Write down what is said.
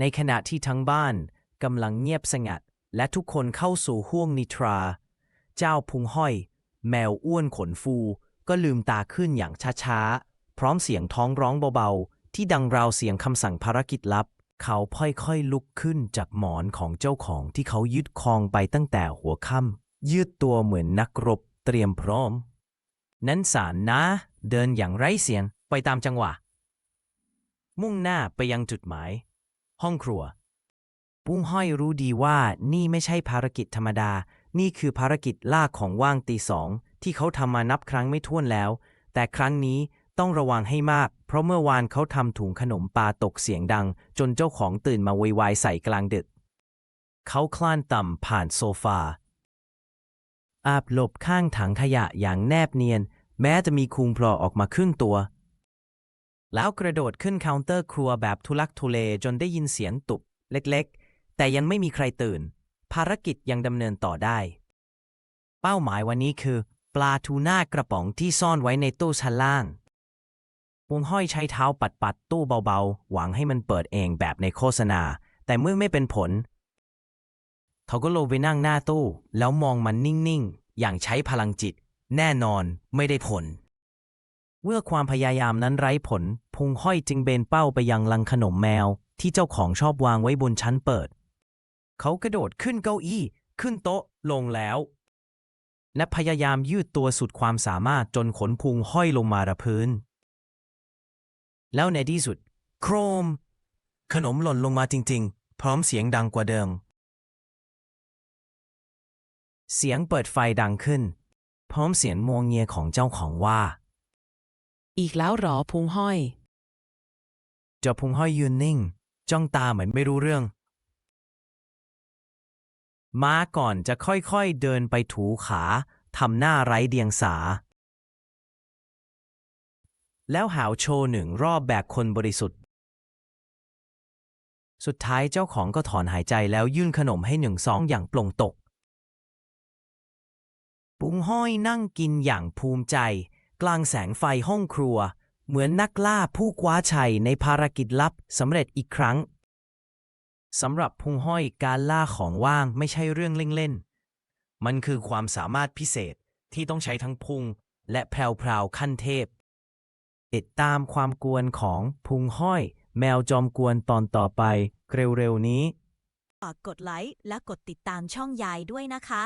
ในขณะที่ทั้งบ้านกำลังเงียบสงัด และทุกคนเข้าสู่ห้วงนิทรา เจ้าพุงห้อย แมวอ้วนขนฟูก็ลืมตาขึ้นอย่างช้าๆ พร้อมเสียงท้องร้องเบาๆ ที่ดังราวเสียงคำสั่งภารกิจลับ เขาค่อยๆลุกขึ้นจากหมอนของเจ้าของที่เขายึดครองไปตั้งแต่หัวค่ำยืดตัวเหมือนนักรบเตรียมพร้อม นั้นสารนะ เดินอย่างไร้เสียงไปตามจังหวะ มุ่งหน้าไปยังจุดหมาย ห้องครัว ปุ้งห้อยรู้ดีว่านี่ไม่ใช่ภารกิจธรรมดา นี่คือภารกิจล่าของว่างตีสองที่เขาทำมานับครั้งไม่ถ้วนแล้ว แต่ครั้งนี้ต้องระวังให้มาก เพราะเมื่อวานเขาทำถุงขนมปลาตกเสียงดัง จนเจ้าของตื่นมาโวยวายใส่กลางดึก เขาคลานต่ำผ่านโซฟา อาบหลบข้างถังขยะอย่างแนบเนียน แม้จะมีคุงโผล่ออกมาครึ่งตัว แล้วกระโดดขึ้นเคาน์เตอร์ครัวแบบทุลักทุเลจนได้ยินเสียงตุบเล็กๆ แต่ยังไม่มีใครตื่น ภารกิจยังดำเนินต่อได้ เป้าหมายวันนี้คือ ปลาทูน่ากระป๋องที่ซ่อนไว้ในตู้ชั้นล่างวงห้อยใช้เท้าปัดปัดๆตู้เบาๆ หวังให้มันเปิดเองแบบในโฆษณา แต่เมื่อไม่เป็นผล เขาก็ลงไปนั่งหน้าตู้ แล้วมองมันนิ่งๆ อย่างใช้พลังจิต แน่นอนไม่ได้ผล เมื่อความพยายามนั้นไร้ผล พุงห้อยจึงเบนเป้าไปยังลังขนมแมว ที่เจ้าของชอบวางไว้บนชั้นเปิด เขากระโดดขึ้นเก้าอี้ ขึ้นโต๊ะ ลงแล้ว และพยายามยืดตัวสุดความสามารถจนขนพุงห้อยลงมาระพื้น แล้วในที่สุด โครม ขนมหล่นลงมาจริง ๆ พร้อมเสียงดังกว่าเดิม เสียงเปิดไฟดังขึ้น พร้อมเสียงมวงเงียของเจ้าของว่า อีกแล้วหรอพุงห้อย เจ้าพุงห้อยยืนนิ่ง จ้องตาเหมือนไม่รู้เรื่อง ม้าก่อนจะค่อยๆเดินไปถูขาทำหน้าไร้เดียงสา แล้วหาวโชว์หนึ่งรอบแบบคนบริสุทธิ์ สุดท้ายเจ้าของก็ถอนหายใจแล้วยื่นขนมให้หนึ่งสองอย่างปลงตก ปุงห้อยนั่งกินอย่างภูมิใจ กลางแสงไฟห้องครัว เหมือนนักล่าผู้คว้าชัยในภารกิจลับสำเร็จอีกครั้งสำหรับพุงห้อยการล่าของว่างไม่ใช่เรื่องเล่นๆ มันคือความสามารถพิเศษที่ต้องใช้ทั้งพุงและแพรวๆขั้นเทพ ติดตามความกวนของพุงห้อย แมวจอมกวนตอนต่อไปเร็วๆนี้ ฝากกดไลค์และกดติดตามช่องยายด้วยนะคะ